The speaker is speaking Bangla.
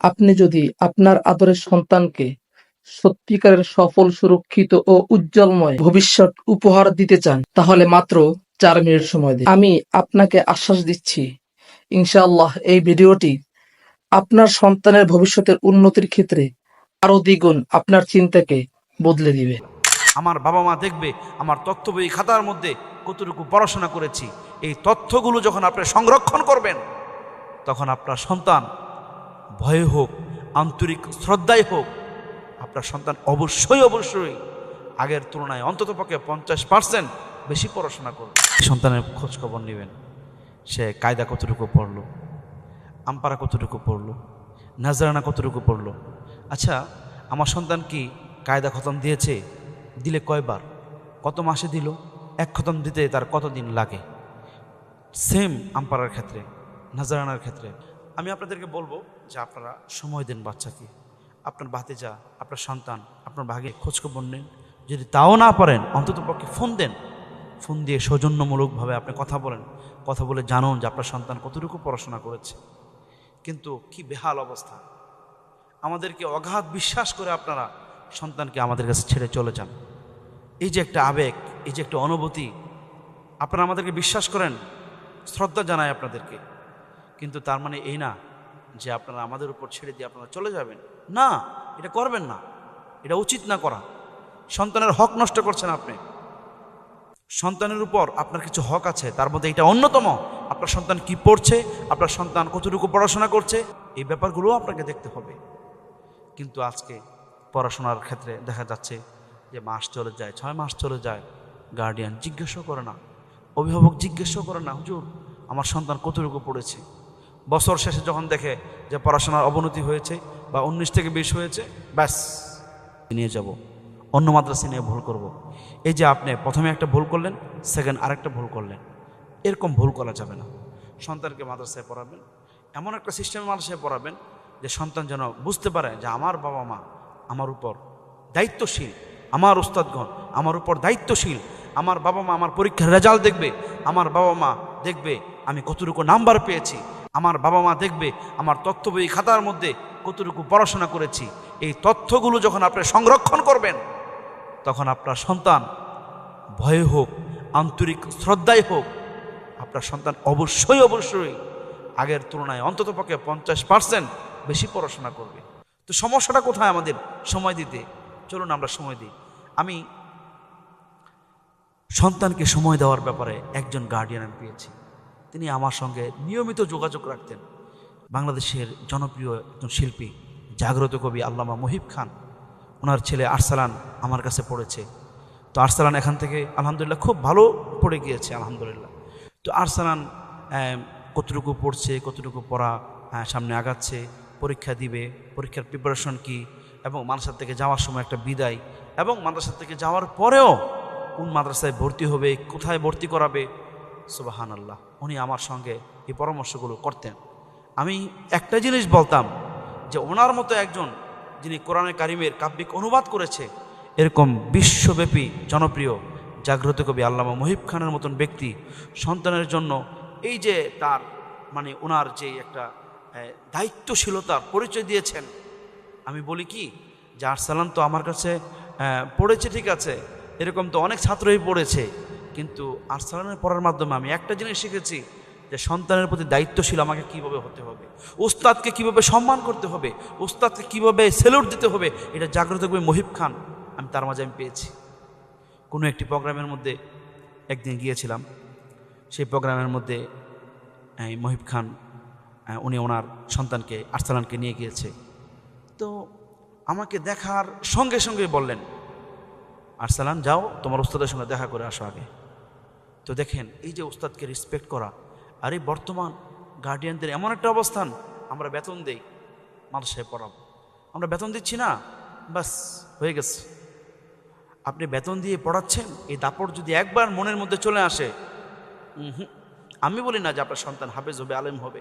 আপনি যদি আপনার আদরের সন্তানকে সত্যিকারের সফল, সুরক্ষিত ও উজ্জ্বলময় ভবিষ্যৎ উপহার দিতে চান, তাহলে মাত্র চার মিনিট সময় দিন। আমি আপনাকে আশ্বাস দিচ্ছি, ইনশাআল্লাহ এই ভিডিওটি আপনার সন্তানের ভবিষ্যতের উন্নতির ক্ষেত্রে আরও দ্বিগুণ আপনার চিন্তাকে বদলে দিবে। আমার বাবা মা দেখবে, আমার তথ্য বই খাতার মধ্যে কতটুকু পড়াশোনা করেছি। এই তথ্যগুলো যখন আপনি সংরক্ষণ করবেন, তখন আপনার সন্তান ভয়ে হোক, আন্তরিক শ্রদ্ধায় হোক, আপনার সন্তান অবশ্যই অবশ্যই আগের তুলনায় অন্তত পক্ষে পঞ্চাশ পার্সেন্ট বেশি পড়াশোনা করবে। সন্তানের খোঁজ খবর নেবেন। সে কায়দা কতটুকু পড়ল? আমপারা কতটুকু পড়ল? নাজরানা কতটুকু পড়ল? আচ্ছা আমার সন্তান কি কায়দা খতম দিয়েছে? দিলে কয়বার? কত মাসে দিল? এক খতম দিতে তার কতদিন লাগে? সেম আম্পারার ক্ষেত্রে, নাজারানার ক্ষেত্রে। আমি আপনাদেরকে বলব যে আপনারা সময় দেন বাচ্চাকে। আপনার ভাতিজা, আপনার সন্তান, আপনার ভাগে খোঁজখবর নেন। যদি তাও না পারেন, অন্তত পক্ষে ফোন দেন। ফোন দিয়ে সৌজন্যমূলকভাবে আপনি কথা বলেন। কথা বলে জানুন যে আপনার সন্তান কতটুকু পড়াশোনা করেছে। কিন্তু কি বেহাল অবস্থা। আমাদেরকে অগাধ বিশ্বাস করে আপনারা সন্তানকে আমাদের কাছে ছেড়ে চলে যান। এই যে একটা আবেগ, এই যে একটা অনুভূতি, আপনারা আমাদেরকে বিশ্বাস করেন, শ্রদ্ধা জানায় আপনাদেরকে। কিন্তু তার মানে এই না যে আপনারা আমাদের উপর ছেড়ে দিয়ে আপনারা চলে যাবেন। না, এটা করবেন না। এটা উচিত না করা। সন্তানের হক নষ্ট করছেন আপনি। সন্তানের উপর আপনার কিছু হক আছে, তার মধ্যে এটা অন্যতম। আপনার সন্তান কি পড়ছে, আপনার সন্তান কতটুকু পড়াশোনা করছে, এই ব্যাপারগুলোও আপনাকে দেখতে হবে। কিন্তু আজকে পড়াশোনার ক্ষেত্রে দেখা যাচ্ছে যে মাস চলে যায়, ছয় মাস চলে যায় গার্ডিয়ান জিজ্ঞেসও করে না। অভিভাবক জিজ্ঞেসও করে না, হুজুর, আমার সন্তান কতটুকু পড়েছে? বছর শেষে যখন দেখে যে পড়াশোনার অবনতি হয়েছে বা উনিশ থেকে বিশ হয়েছে, ব্যাস, নিয়ে যাব। অন্য মাদ্রাসা নিয়ে ভুল করব। এই যে আপনি প্রথমে একটা ভুল করলেন সেকেন্ড আরেকটা ভুল করলেন। এরকম ভুল করা যাবে না। সন্তানকে মাদ্রাসায় পড়াবেন। এমন একটা সিস্টেমে মাদ্রাসায় পড়াবেন যে সন্তান যেন বুঝতে পারে যে আমার বাবা মা আমার উপর দায়িত্বশীল, আমার উস্তাদগণ আমার উপর দায়িত্বশীল, আমার বাবা মা আমার পরীক্ষার রেজাল্ট দেখবে, আমার বাবা মা দেখবে আমি কতটুকু নাম্বার পেয়েছি। আমার বাবা মা দেখবে, আমার তথ্য বই খাতার মধ্যে কতটুকু পড়াশোনা করেছি, এই তথ্যগুলো যখন আপনি সংরক্ষণ করবেন, তখন আপনার সন্তান ভয়ে হোক, আন্তরিক শ্রদ্ধায় হোক, আপনার সন্তান অবশ্যই অবশ্যই আগের তুলনায় অন্তত পক্ষে পঞ্চাশ পার্সেন্ট বেশি পড়াশোনা করবে। তো সমস্যাটা কোথায় আমাদের? সময় দিতে। চলুন আমরা সময় দিই। আমি সন্তানকে সময় দেওয়ার ব্যাপারে একজন গার্ডিয়ান আমি পেয়েছি। তিনি আমার সঙ্গে নিয়মিত যোগাযোগ রাখতেন। বাংলাদেশের জনপ্রিয় একজন শিল্পী জাগ্রত কবি আল্লামা মহিব খান। ওনার ছেলে আরসালান আমার কাছে পড়েছে। তো আরসালান এখান থেকে আলহামদুলিল্লাহ খুব ভালো পড়ে গিয়েছে আলহামদুলিল্লাহ। তো আরসালান কতটুকু পড়ছে কতটুকু পড়া আহ, সামনে আগাচ্ছে পরীক্ষা দিবে পরীক্ষার প্রিপারেশন কি এবং মাদ্রাসা থেকে যাওয়ার সময় একটা বিদায় এবং মাদ্রাসা থেকে যাওয়ার পরেও কোন মাদ্রাসায় ভর্তি হবে কোথায় ভর্তি করাবে সুবাহান আল্লাহ উনি আমার সঙ্গে এই পরামর্শগুলো করতেন। আমি একটা জিনিস বলতাম যে, ওনার মতো একজন যিনি কোরআনে কারিমের কাব্যিক অনুবাদ করেছে, এরকম বিশ্বব্যাপী জনপ্রিয় জাগ্রত কবি আল্লামা মহিব খানের মতন ব্যক্তি সন্তানের জন্য এই যে তার মানে ওনার যে একটা দায়িত্বশীলতার পরিচয় দিয়েছেন, আমি বলি কি যে আরসালান তো আমার কাছে পড়েছে ঠিক আছে, এরকম তো অনেক ছাত্রই পড়েছে। কিন্তু আরসালানের পড়ার মাধ্যমে আমি একটা জিনিস শিখেছি যে সন্তানের প্রতি দায়িত্বশীল আমাকে কীভাবে হতে হবে, উস্তাদকে কীভাবে সম্মান করতে হবে, উস্তাদকে কীভাবে সেলুট দিতে হবে, এটা জাগ্রত কবি মহিব খান, আমি তার মাঝে আমি পেয়েছি। কোনো একটি প্রোগ্রামের মধ্যে একদিন গিয়েছিলাম, সেই প্রোগ্রামের মধ্যে মহিব খান উনি ওনার সন্তানকে আর্সালানকে নিয়ে গিয়েছে। তো আমাকে দেখার সঙ্গে সঙ্গে বললেন আর্সালান যাও, তোমার উস্তাদের সঙ্গে দেখা করে আসো আগে। তো দেখেন, এই যে ওস্তাদকে রেসপেক্ট করা, আর এই বর্তমান গার্ডিয়ানদের এমন একটা অবস্থান, আমরা বেতন দেই, মাদ্রাসায় পড়াবো। আমরা বেতন দিচ্ছি না বাস হয়ে গেছে। আপনি বেতন দিয়ে পড়াচ্ছেন, এই দাপট যদি একবার মনের মধ্যে চলে আসে আমি বলি না যে আপনার সন্তান হাফেজ হবে, আলেম হবে।